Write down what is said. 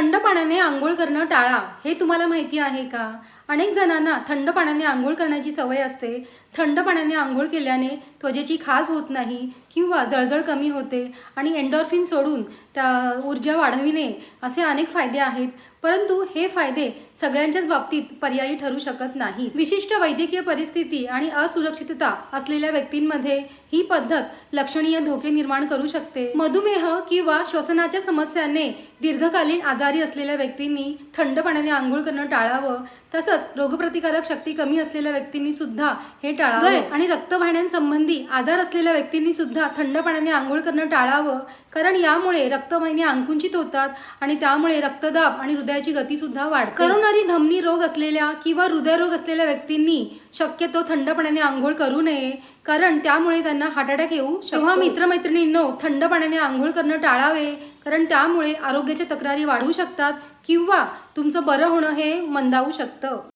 थंड पाण्याने आंघोळ करणं टाळा हे तुम्हाला माहिती आहे का? अनेक जणांना थंड पाण्याने आंघोळ करण्याची सवय असते. थंड पाण्याने आंघोळ केल्याने त्वचेची खास होत नाही किंवा जळजळ कमी होते आणि एन्डॉर्फिन सोडून त्या ऊर्जा वाढविणे असे अनेक फायदे आहेत. परंतु हे फायदे सगळ्यांच्याच बाबतीत पर्यायी ठरू शकत नाही विशिष्ट वैद्यकीय परिस्थिती आणि असुरक्षितता असलेल्या व्यक्तींमध्ये ही पद्धत लक्षणीय धोके निर्माण करू शकते. मधुमेह किंवा श्वसनाच्या समस्याने दीर्घकालीन आजारी असलेल्या व्यक्तींनी थंड पाण्याने आंघोळ करणं टाळावं. तसंच रोगप्रतिकारक शक्ती कमी असलेल्या व्यक्तींनी सुद्धा हे टाळावं. आणि रक्तवाहिन्यांसंबंधी आजार असलेल्या व्यक्तींनी सुद्धा थंड पाण्याने आंघोळ करणं टाळावं कारण यामुळे रक्तवाहिन्या आंकुंचित होतात आणि त्यामुळे रक्तदाब आणि हृदयाची गती सुद्धा वाढते. करोनरी धमनी रोग असलेल्या किंवा हृदयरोग असलेल्या व्यक्तींनी शक्यतो थंड पाण्याने आंघोळ करू नये कारण त्यामुळे त्यांना हार्ट अटॅक येऊ शकतो. तेव्हा मित्रमैत्रिणींनो थंड पाण्याने आंघोळ करणं टाळावे कारण त्यामुळे आरोग्याच्या तक्रारी वाढू शकतात किंवा तुमचं बरं होणं हे मंदावू शकतं.